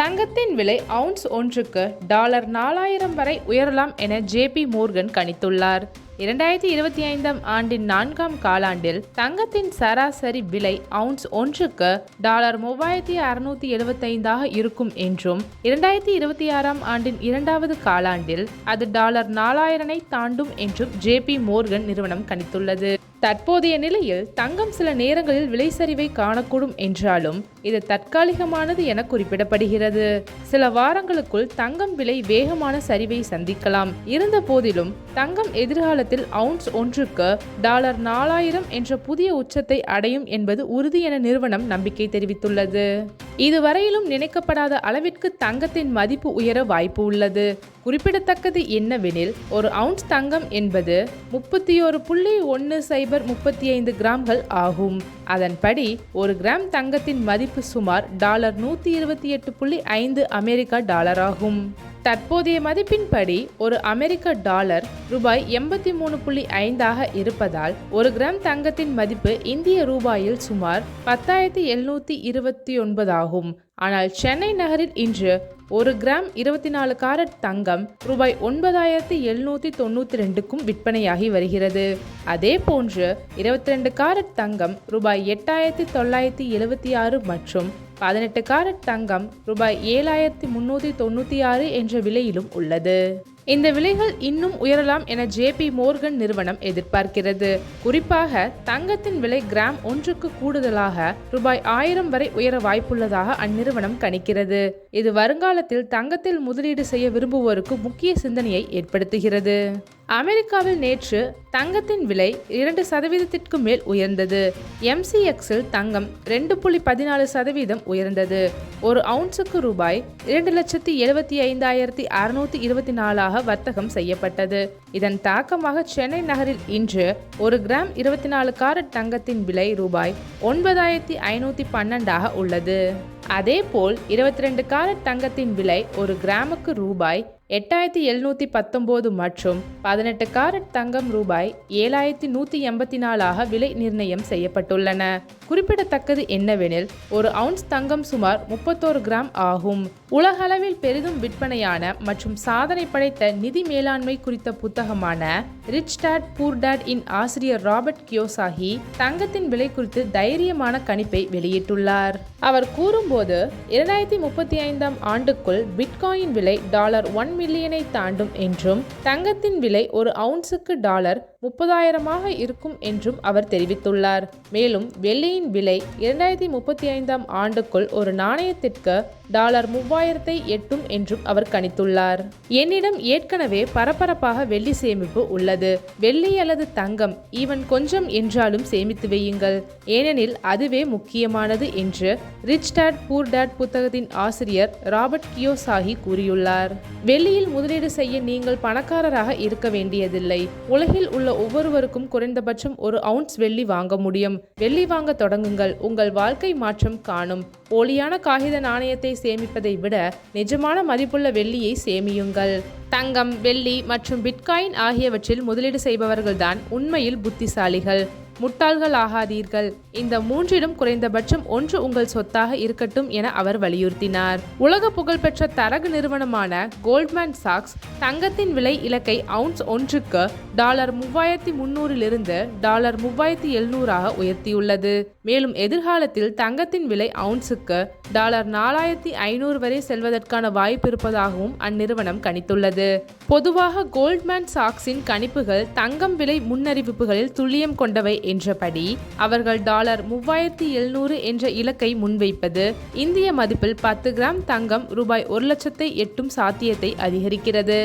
தங்கத்தின் விலை அவுன்ஸ் ஒன்றுக்கு டாலர் நாலாயிரம் வரை உயரலாம் என ஜேபி மோர்கன் கணித்துள்ளார். இரண்டாயிரத்தி இருபத்தி ஐந்தாம் ஆண்டின் நான்காம் காலாண்டில் தங்கத்தின் சராசரி விலை அவுன்ஸ் ஒன்றுக்கு டாலர் மூவாயிரத்தி அறுநூத்தி எழுபத்தைந்தாக இருக்கும் என்றும் இரண்டாயிரத்தி இருபத்தி ஆறாம் ஆண்டின் இரண்டாவது காலாண்டில் அது டாலர் நாலாயிரனை தாண்டும் என்றும் ஜேபி மோர்கன் நிறுவனம் கணித்துள்ளது. தற்போதைய நிலையில் தங்கம் சில நேரங்களில் விலை சரிவை காணக்கூடும் என்றாலும் இது தற்காலிகமானது என குறிப்பிடப்படுகிறது. சில வாரங்களுக்குள் தங்கம் விலை வேகமான சரிவை சந்திக்கலாம். இருந்த போதிலும் தங்கம் எதிர்காலத்தில் அவுன்ஸ் ஒன்றுக்கு டாலர் நாலாயிரம் என்ற புதிய உச்சத்தை அடையும் என்பது உறுதி என நிறுவனம் நம்பிக்கை தெரிவித்துள்ளது. இதுவரையிலும் நினைக்கப்படாத அளவிற்கு தங்கத்தின் மதிப்பு உயர வாய்ப்பு உள்ளது. குறிப்பிடத்தக்கது என்னவெனில் ஒரு அவுன்ஸ் தங்கம் என்பது முப்பத்தி ஒரு புள்ளி ஒன்று சைபர் முப்பத்தி ஐந்து கிராம்கள் ஆகும். அதன்படி ஒரு கிராம் தங்கத்தின் மதிப்பு சுமார் டாலர் நூற்றி இருபத்தி எட்டு புள்ளி ஐந்து அமெரிக்கா டாலர் ஆகும். தற்போதைய மதிப்பின்படி ஒரு அமெரிக்க டாலர் ரூபாய் எண்பத்தி மூணு புள்ளி ஐந்தாக இருப்பதால் ஒரு கிராம் தங்கத்தின் மதிப்பு இந்திய ரூபாயில் சுமார் பத்தாயிரத்தி எழுநூத்தி இருபத்தி ஒன்பதாகும் ஆனால் சென்னை நகரில் இன்று ஒரு கிராம் இருபத்தி நாலு காரட் தங்கம் ரூபாய் ஒன்பதாயிரத்தி எழுநூத்தி தொண்ணூத்தி ரெண்டுக்கும் விற்பனையாகி வருகிறது. அதே போன்று இருபத்தி ரெண்டு காரட் தங்கம் ரூபாய் எட்டாயிரத்தி தொள்ளாயிரத்தி எழுபத்தி ஆறு மற்றும் பதினெட்டு காரட் தங்கம் ரூபாய் ஏழாயிரத்தி முன்னூற்றி தொண்ணூற்றி ஆறு என்ற விலையிலும் உள்ளது. இந்த விலைகள் இன்னும் உயரலாம் என ஜேபி மோர்கன் நிறுவனம் எதிர்பார்க்கிறது. குறிப்பாக தங்கத்தின் விலை கிராம் ஒன்றுக்கு கூடுதலாக ரூபாய் ஆயிரம் வரை உயர வாய்ப்புள்ளதாக அந்நிறுவனம் கணிக்கிறது. இது வருங்காலத்தில் தங்கத்தில் முதலீடு செய்ய விரும்புவோருக்கு முக்கிய சிந்தனையை ஏற்படுத்துகிறது. அமெரிக்காவில் நேற்று தங்கத்தின் விலை இரண்டு சதவீதத்திற்கு மேல் உயர்ந்தது. எம்சிஎக்ஸில் தங்கம் ரெண்டு புள்ளி பதினாலு சதவீதம் உயர்ந்தது. ஒரு அவுன்ஸுக்கு ரூபாய் இரண்டு லட்சத்தி எழுபத்தி ஐந்தாயிரத்தி அறுநூத்தி இருபத்தி நாலாக வர்த்தகம் செய்யப்பட்டது. இதன் தாக்கமாக சென்னை நகரில் இன்று ஒரு கிராம் இருபத்தி நாலு காரட் தங்கத்தின் விலை ரூபாய் ஒன்பதாயிரத்தி ஐநூற்றி பன்னெண்டாக உள்ளது. அதேபோல் இருபத்தி ரெண்டு காரட் தங்கத்தின் விலை ஒரு கிராமுக்கு ரூபாய் எட்டாயிரத்தி எழுநூற்றி பத்தொம்போது மற்றும் பதினெட்டு காரட் தங்கம் ரூபாய் ஏழாயிரத்தி நூற்றி எண்பத்தி நாலாக விலை நிர்ணயம் செய்யப்பட்டுள்ளன. குறிப்பிடத்தக்கது என்னவெனில் ஒரு அவுன்ஸ் தங்கம் சுமார் முப்பத்தோரு கிராம் ஆகும். உலகளவில் பெரிதும் விற்பனையான மற்றும் சாதனை படைத்த நிதி மேலாண்மை குறித்த புத்தகமான ரிச் டேட் பூர் டேட் இன் ஆசிரியர் ராபர்ட் கியோசாகி தங்கத்தின் விலை குறித்து தைரியமான கணிப்பை வெளியிட்டுள்ளார். அவர் கூறும்போது இரண்டாயிரத்தி முப்பத்தி ஐந்தாம் ஆண்டுக்குள் பிட்காயின் விலை டாலர் ஒன் மில்லியனை தாண்டும் என்றும் தங்கத்தின் விலை ஒரு அவுன்ஸுக்கு டாலர் முப்பதாயிரமாக இருக்கும் என்றும் அவர் தெரிவித்துள்ளார். மேலும் வெள்ளியின் விலை இரண்டாயிரத்தி முப்பத்தி ஐந்தாம் ஆண்டுக்குள் ஒரு நாணயத்திற்கு டாலர் மூவாயிரத்தை எட்டும் என்றும் அவர் கணித்துள்ளார். என்னிடம் ஏற்கனவே பரபரப்பாக வெள்ளி சேமிப்பு உள்ளது. வெள்ளி அல்லது தங்கம் ஈவன் கொஞ்சம் என்றாலும் சேமித்து வையுங்கள். ஏனெனில் அதுவே முக்கியமானது என்று ரிச் டேட் பூர் டேட் புத்தகத்தின் ஆசிரியர் ராபர்ட் கியோசாகி கூறியுள்ளார். வெள்ளியில் முதலீடு செய்ய நீங்கள் பணக்காரராக இருக்க வேண்டியதில்லை. உலகில் உள்ள ஒவ்வொருவருக்கும் குறைந்தபட்சம் ஒரு அவுன்ஸ் வெள்ளி வாங்க முடியும். வெள்ளி வாங்க தொடங்குங்கள். உங்கள் வாழ்க்கை மாற்றம் காணும். போலியான காகித நாணயத்தை சேமிப்பதை விட நிஜமான மதிப்புள்ள வெள்ளியை சேமியுங்கள். தங்கம் வெள்ளி மற்றும் பிட்காயின் ஆகியவற்றில் முதலீடு செய்பவர்கள்தான் உண்மையில் புத்திசாலிகள். முட்டாள்கள் ஆகாதீர்கள் இந்த மூன்றிலும் குறைந்தபட்சம் ஒன்று உங்கள் சொத்தாக இருக்கட்டும் என அவர் வலியுறுத்தினார். உலக புகழ்பெற்ற தரகு நிறுவனமான கோல்ட்மேன் சாக்ஸ் தங்கத்தின் விலை இலக்கை அவுன்ஸ் ஒன்றுக்கு டாலர் மூவாயிரத்தி முன்னூறிலிருந்து டாலர் மூவாயிரத்தி எழுநூறாக உயர்த்தியுள்ளது. மேலும் எதிர்காலத்தில் தங்கத்தின் விலை அவுன்ஸுக்கு டாலர் நாலாயிரத்தி ஐநூறு வரை செல்வதற்கான வாய்ப்பு இருப்பதாகவும் அந்நிறுவனம் கணித்துள்ளது. பொதுவாக கோல்ட்மேன் சாக்ஸின் கணிப்புகள் தங்கம் விலை முன்னறிவிப்புகளில் துல்லியம் கொண்டவை என்றபடி அவர்கள் டாலர் மூவாயிரத்தி எழுநூறு என்ற இலக்கை முன்வைப்பது இந்திய மதிப்பில் பத்து கிராம் தங்கம் ரூபாய் ஒரு லட்சத்தை எட்டும் சாத்தியத்தை அதிகரிக்கிறது.